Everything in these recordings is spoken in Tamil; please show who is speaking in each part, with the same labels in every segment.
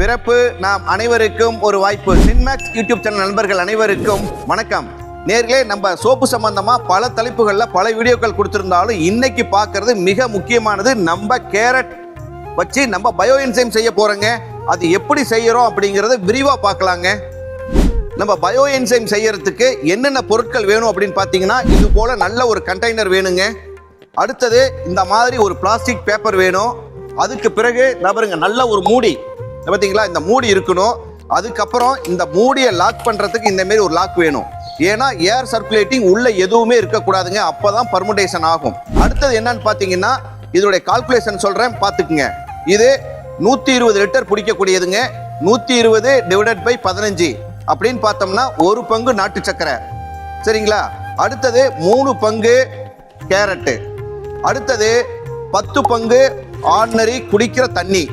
Speaker 1: பிறப்பு நாம் அனைவருக்கும் ஒரு வாய்ப்பு. சின்மேக்ஸ் யூடியூப் சேனல் நண்பர்கள் அனைவருக்கும் வணக்கம். நேர்களே நம்ம சோப்பு சம்பந்தமா பல தலைப்புகளில் பல வீடியோக்கள் கொடுத்திருந்தாலும் இன்னைக்கு பார்க்கறது மிக முக்கியமானது நம்ம கேரட் வச்சு நம்ம பயோ என்சைம் செய்ய போறோங்க. அது எப்படி செய்யறோம் அப்படிங்கறத விரிவா பார்க்கலாங்க. நம்ம பயோ என்சைம் செய்யறதுக்கு என்னென்ன பொருட்கள் வேணும் அப்படின்னு பார்த்தீங்கன்னா இது போல நல்ல ஒரு கண்டெய்னர் வேணுங்க. அடுத்தது இந்த மாதிரி ஒரு பிளாஸ்டிக் பேப்பர் வேணும். அதுக்கு பிறகு நபருங்க நல்ல ஒரு மூடி. பார்த்தீங்களா இந்த மூடி இருக்கணும். அதுக்கப்புறம் இந்த மூடியை லாக் பண்ணுறதுக்கு இந்த மாரி ஒரு லாக் வேணும். ஏன்னா ஏர் சர்க்குலேட்டிங் உள்ள எதுவுமே இருக்கக்கூடாதுங்க. அப்போ தான் பர்முடேஷன் ஆகும். அடுத்தது என்னன்னு பார்த்தீங்கன்னா இதோடைய கால்குலேஷன் சொல்கிறேன் பார்த்துக்குங்க இது நூற்றி இருபது லிட்டர் பிடிக்கக்கூடியதுங்க. நூற்றி இருபது டிவைடட் பை பதினஞ்சு அப்படின்னு பார்த்தோம்னா ஒரு பங்கு நாட்டு சக்கரை. சரிங்களா? அடுத்தது மூணு பங்கு கேரட்டு. அடுத்தது பத்து பங்கு ஆர்டினரி குடிக்கிற தண்ணி.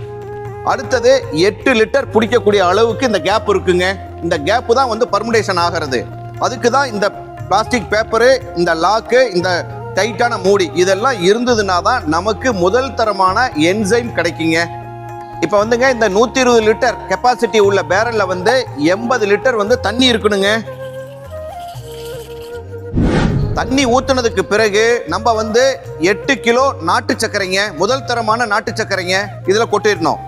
Speaker 1: அடுத்தது எட்டு லிட்டர் பிடிக்கக்கூடிய அளவுக்கு இந்த கேப் இருக்குங்க. இந்த கேப்பு தான் வந்து பர்முடேஷன் ஆகிறது. அதுக்கு தான் இந்த பிளாஸ்டிக் பேப்பரு இந்த லாக்கு இந்த டைட்டான மூடி இதெல்லாம் இருந்ததுன்னா தான் நமக்கு முதல் தரமான என்சைம் கிடைக்குங்க. இப்போ வந்துங்க இந்த நூற்றி இருபது லிட்டர் கெப்பாசிட்டி உள்ள பேரலில் வந்து எண்பது லிட்டர் வந்து தண்ணி இருக்கணுங்க. தண்ணி ஊற்றுனதுக்கு பிறகு நம்ம வந்து எட்டு கிலோ நாட்டு சர்க்கரைங்க. முதல் தரமான நாட்டு சர்க்கரைங்க. இதில் கொட்டிடணும்.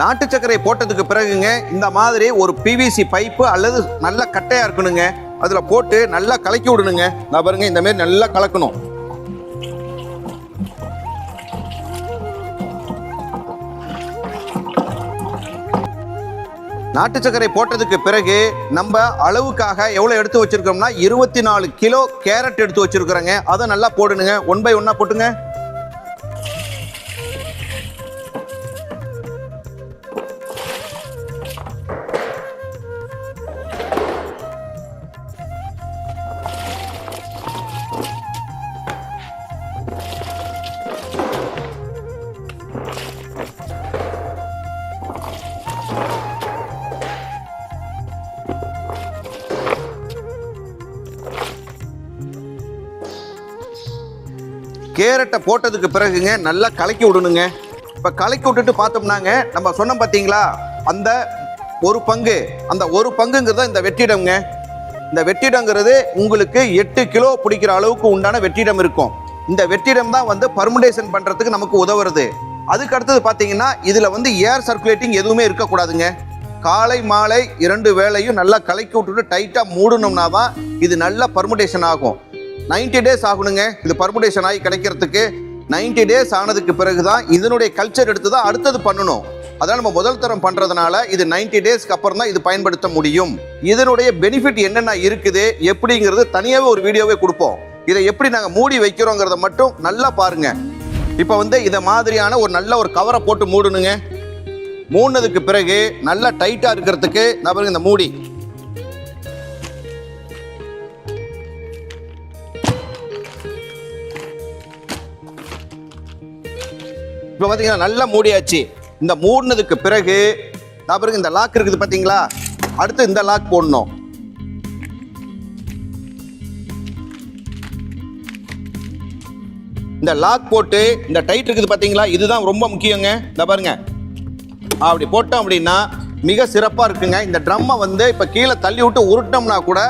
Speaker 1: நாட்டு சர்க்கரை போட்டதுக்கு பிறகுங்க இந்த மாதிரி ஒரு பிவிசி பைப்பு அல்லது நல்ல கட்டையா இருக்கணுங்க அதுல போட்டு நல்லா கலக்கி விடணுங்க. நான் பாருங்க இந்த மாதிரி நல்லா கலக்கணும். நாட்டு சர்க்கரை போட்டதுக்கு பிறகு நம்ம அளவுக்காக எவ்வளோ எடுத்து வச்சிருக்கோம்னா இருபத்தி நாலு கிலோ கேரட் எடுத்து வச்சிருக்கிறோங்க. அதை நல்லா போடணுங்க ஒன் பை ஒன்னா போட்டுங்க. கேரட்டை போட்டதுக்கு பிறகுங்க நல்லா கலக்கி விடணுங்க. இப்போ கலக்கி விட்டுட்டு பார்த்தோம்னாங்க நம்ம சொன்னோம் பார்த்தீங்களா அந்த ஒரு பங்கு அந்த ஒரு பங்குங்கிறது இந்த வெற்றிடம்ங்க. இந்த வெற்றிடங்கிறது உங்களுக்கு எட்டு கிலோ பிடிக்கிற அளவுக்கு உண்டான வெற்றிடம் இருக்கும். இந்த வெற்றிடம் தான் வந்து பர்முடேஷன் பண்ணுறதுக்கு நமக்கு உதவுறது. அதுக்கு அடுத்தது பார்த்தீங்கன்னா இதில் வந்து ஏர் சர்க்குலேட்டிங் எதுவுமே இருக்கக்கூடாதுங்க. காலை மாலை இரண்டு வேளையும் நல்லா கலக்கி விட்டுட்டு டைட்டாக மூடணும்னா தான் இது நல்ல பர்முடேஷன் ஆகும். 90 டேஸ் ஆகணுங்க. இது பர்முடேஷன் ஆகி கிடைக்கிறதுக்கு 90 டேஸ் ஆனதுக்கு பிறகு தான் இதனுடைய கல்ச்சர் எடுத்து தான் அடுத்தது பண்ணணும். அதான் நம்ம முதல் தரம் பண்ணுறதுனால இது 90 டேஸ்க்கு அப்புறம் தான் இது பயன்படுத்த முடியும். இதனுடைய பெனிஃபிட் என்னென்ன இருக்குது எப்படிங்கிறது தனியாகவே ஒரு வீடியோவே கொடுப்போம். இதை எப்படி நாங்கள் மூடி வைக்கிறோங்கிறத மட்டும் நல்லா பாருங்க. இப்போ வந்து இதை மாதிரியான ஒரு நல்ல ஒரு கவரை போட்டு மூடணுங்க. மூடினதுக்கு பிறகு நல்லா டைட்டாக இருக்கிறதுக்கு நான் பாருங்க இந்த மூடி. இப்போ பார்த்தீங்கன்னா நல்லா மூடியாச்சு. இந்த மூடினதுக்கு பிறகு நான் பிறகு இந்த லாக் இருக்குது பார்த்தீங்களா அடுத்து இந்த லாக் போடணும். இந்த லாக் போட்டு இந்த டைட் இருக்குது பார்த்தீங்களா இதுதான் ரொம்ப முக்கியங்க. இந்த பாருங்க. அப்படி போட்டோம் அப்படின்னா மிக சிறப்பாக இருக்குங்க. இந்த ட்ரம்மை வந்து இப்போ கீழே தள்ளி விட்டு உருட்டோம்னா கூட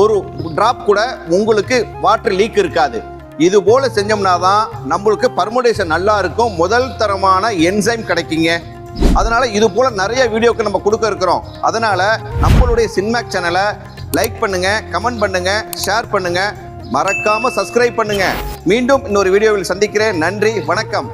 Speaker 1: ஒரு ட்ராப் கூட உங்களுக்கு வாட்டர் லீக் இருக்காது. இது போல செஞ்சோம்னா தான் நம்மளுக்கு பர்முடேஷன் நல்லா இருக்கும் முதல் தரமான என்சைம் கிடைக்குங்க. அதனால இது போல நிறைய வீடியோக்கு நம்ம கொடுக்க இருக்கிறோம். அதனால நம்மளுடைய சின்மேக் சேனலை லைக் பண்ணுங்க கமெண்ட் பண்ணுங்க ஷேர் பண்ணுங்க. மறக்காம சப்ஸ்கிரைப் பண்ணுங்க. மீண்டும் இன்னொரு வீடியோவில் சந்திக்கிறேன். நன்றி வணக்கம்.